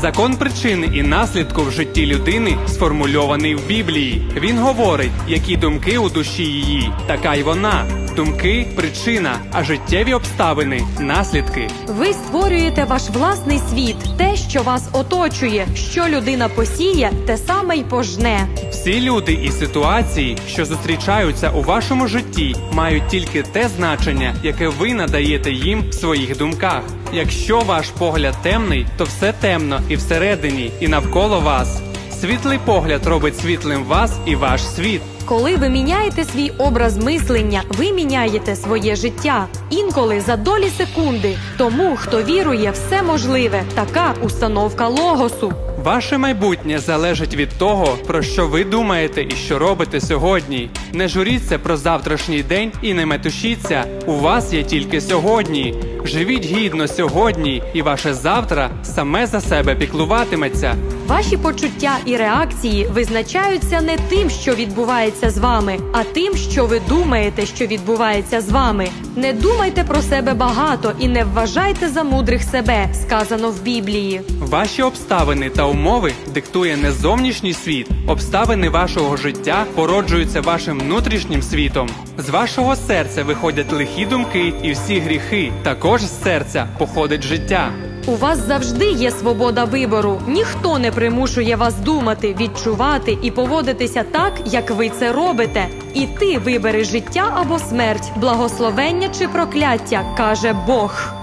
Закон причини і наслідку в житті людини сформульований в Біблії. Він говорить, які думки у душі її, така й вона. Думки причина, а життєві обставини наслідки. Ви створюєте ваш власний світ, те, що вас оточує. Що людина посіє, те саме й пожне. Всі люди і ситуації, що зустрічаються у вашому житті, мають тільки те значення, яке ви надаєте їм в своїх думках. Якщо ваш погляд темний, то все темно і всередині, і навколо вас. Світлий погляд робить світлим вас і ваш світ. Коли ви міняєте свій образ мислення, ви міняєте своє життя. Інколи за долі секунди. Тому, хто вірує, все можливе. Така установка логосу. Ваше майбутнє залежить від того, про що ви думаєте і що робите сьогодні. Не журіться про завтрашній день і не метушіться. У вас є тільки сьогодні. Живіть гідно сьогодні, і ваше завтра саме за себе піклуватиметься. Ваші почуття і реакції визначаються не тим, що відбувається з вами, а тим, що ви думаєте, що відбувається з вами. Не думайте про себе багато і не вважайте за мудрих себе, сказано в Біблії. Ваші обставини та умови диктує не зовнішній світ. Обставини вашого життя породжуються вашим внутрішнім світом. З вашого серця виходять лихі думки і всі гріхи. Також з серця походить життя. У вас завжди є свобода вибору. Ніхто не примушує вас думати, відчувати і поводитися так, як ви це робите. І ти вибери життя або смерть, благословення чи прокляття, каже Бог.